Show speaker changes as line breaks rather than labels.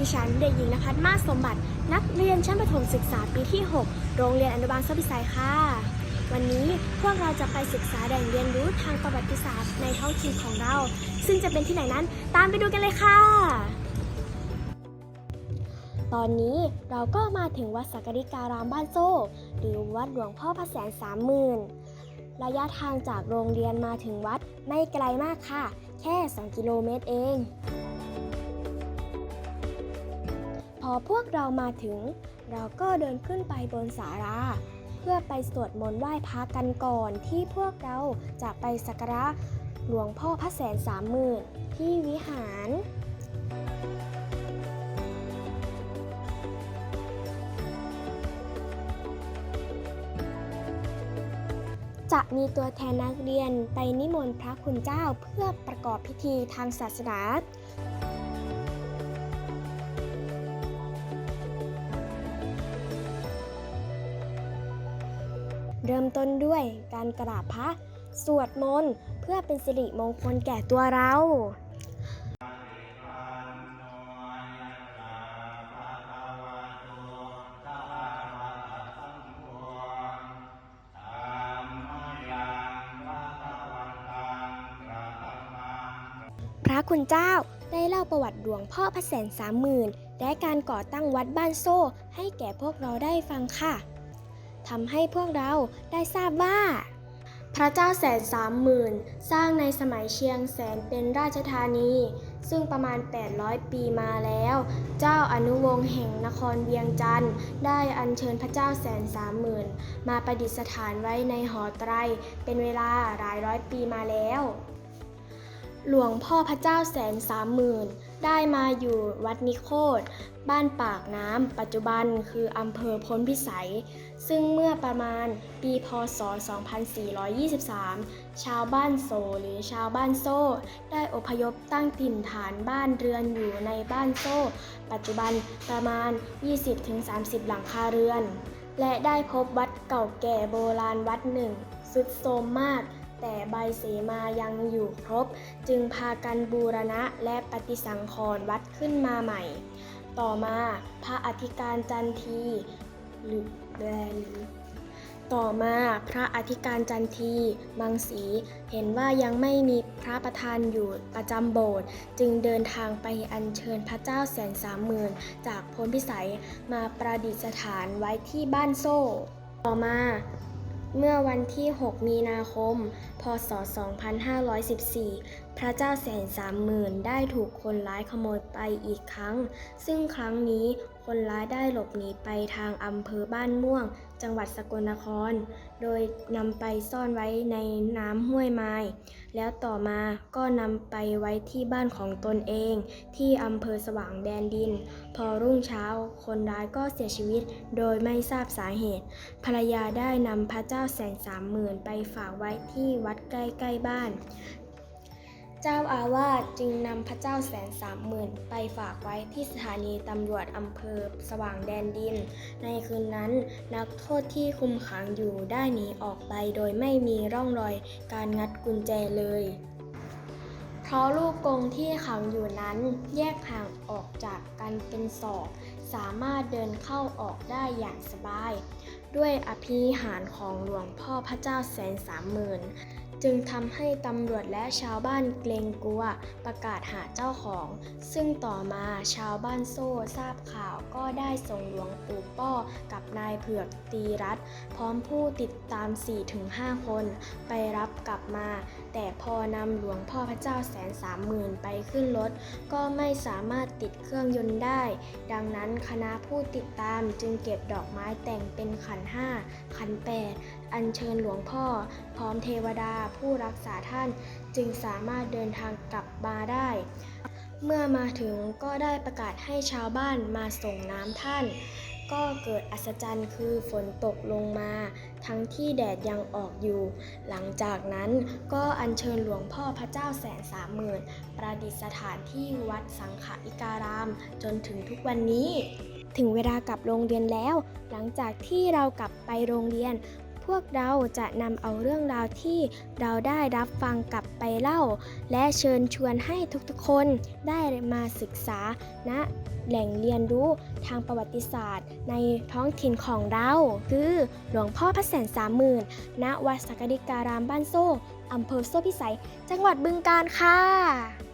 ดิฉันเด็กหญิงนภัสมาสมบัติ นักเรียนชั้นประถมศึกษาปีที่ 6 โรงเรียนอนุบาลสพิสัยค่ะ วันนี้พวกเราจะไปศึกษาแหล่งเรียนรู้ทางประวัติศาสตร์ในท้องถิ่นของเรา ซึ่งจะเป็นที่ไหนนั้นตามไปดูกันเลยค่ะ ตอนนี้เราก็มาถึงวัดสักริการามบ้านโซ่ หรือวัดหลวงพ่อพระแสนสามหมื่นระยะทางจากโรงเรียนมาถึงวัดไม่ไกลมากค่ะ แค่ 2 กิโลเมตรเอง อพวกเรามาถึง เราก็เดินขึ้นไปบนศาลาเพื่อไปสวดมนต์ไหว้พระกันก่อนที่พวกเราจะไปสักการะหลวงพ่อพระแสนสามหมื่นที่วิหารจะมีตัวแทนนักเรียนไปนิมนต์พระคุณเจ้าเพื่อประกอบพิธีทางศาสนา เริ่มต้นด้วยการกราบพระสวดมนต์เพื่อเป็นสิริมงคลแก่ตัวเราพระคุณเจ้าได้เล่าประวัติหลวงพ่อพระแสนสามหมื่นและการก่อตั้งวัดบ้านโซ่ให้แก่พวกเราได้ฟังค่ะ ทำให้พวกเราได้ทราบว่า พระเจ้าแสนสามหมื่นสร้างในสมัยเชียงแสนเป็นราชธานี ซึ่งประมาณ 800 ปีมาแล้ว เจ้าอนุวงศ์แห่งนครเวียงจันทร์ได้อัญเชิญพระเจ้าแสนสามหมื่นมาประดิษฐานไว้ในหอไตร เป็นเวลาหลายร้อยปีมาแล้ว หลวงพ่อพระเจ้าแสนสามหมื่น ได้มาอยู่วัดนิโคธบ้านปากน้ำปัจจุบันคืออำเภอพ้นพิสัย ซึ่งเมื่อประมาณปีพศ 2423 ชาวบ้านโซหรือชาวบ้านโซ่ ได้อพยพตั้งถิ่นฐานบ้านเรือนอยู่ในบ้านโซ่ ปัจจุบันประมาณ 20-30 หลังคาเรือน และได้พบวัดเก่าแก่โบราณวัดหนึ่งสุดโทรมมาก แต่ใบเสมายังอยู่ครบ จึงพากันบูรณะและปฏิสังขรณ์วัดขึ้นมาใหม่ ต่อมาพระอธิการจันทีหรือแบรต่อมาพระอธิการจันทีมังสีเห็นว่ายังไม่มีพระประธานอยู่ประจำโบสถ์จึงเดินทางไปอัญเชิญพระเจ้าแสนสามหมื่นจากพ้นพิสัยมาประดิษฐานไว้ที่บ้านโซ่ ต่อมา เมื่อวันที่ 6 มีนาคม พศ 2514 พระเจ้าแสนสามหมื่นได้ถูกคนร้ายขโมยไปอีกครั้ง ซึ่งครั้งนี้ คนร้ายได้หลบหนีไปทางอำเภอบ้านม่วง จังหวัดสกลนคร โดยนำไปซ่อนไว้ในน้ำห้วยไม้ แล้วต่อมาก็นำไปไว้ที่บ้านของตนเอง ที่อำเภอสว่างแดนดิน พอรุ่งเช้า คนร้ายก็เสียชีวิตโดยไม่ทราบสาเหตุ ภรรยาได้นำพระเจ้าแสนสามหมื่นไปฝากไว้ที่วัดใกล้ๆบ้าน เจ้าอาวาสจึงนำพระเจ้าแสนสามหมื่นไปฝากไว้ที่สถานีตำรวจอำเภอสว่างแดนดิน ในคืนนั้นนักโทษที่คุมขังอยู่ได้หนีออกไปโดยไม่มีร่องรอยการงัดกุญแจเลย เพราะลูกกงที่ขังอยู่นั้นแยกห่างออกจากกันเป็นศอก สามารถเดินเข้าออกได้อย่างสบาย ด้วยอภิหารของหลวงพ่อพระเจ้าแสนสามหมื่น จึงทำให้ตำรวจและชาวบ้านเกรงกลัวประกาศหาเจ้าของ ซึ่งต่อมาชาวบ้านโซ่ทราบข่าวก็ได้ส่งหลวงปู่ป้อกับนายเผือกตีรัตพร้อมผู้ติดตาม 4-5 คน ไปรับกลับมา แต่พอนำหลวงพ่อพระเจ้าแสนสามหมื่นไปขึ้นรถ ก็ไม่สามารถติดเครื่องยนต์ได้ ดังนั้นคณะผู้ติดตามจึงเก็บดอกไม้แต่งเป็นขันห้าขันแปด อัญเชิญหลวงพ่อ พร้อมเทวดาผู้รักษาท่านจึงสามารถเดินทางกลับมาได้ เมื่อมาถึงก็ได้ประกาศให้ชาวบ้านมาส่งน้ำท่าน ก็เกิดอัศจรรย์คือฝนตกลงมา ทั้งที่แดดยังออกอยู่ หลังจากนั้นก็อัญเชิญหลวงพ่อพระเจ้าแสนสามหมื่นประดิษฐานที่วัดสังฆอิการาม จนถึงทุกวันนี้ถึงเวลากลับโรงเรียนแล้ว หลังจากที่เรากลับไปโรงเรียน พวกเราจะนำเอาเรื่องราวที่เราได้รับฟังกลับไปเล่า และเชิญชวนให้ทุกๆคนได้มาศึกษาณแหล่งเรียนรู้ทางประวัติศาสตร์ ในท้องถิ่นของเรา คือหลวงพ่อพระแสนสามหมื่นณวัดสักดิการามบ้านโซ่อำเภอโซ่พิสัย จังหวัดบึงกาฬค่ะ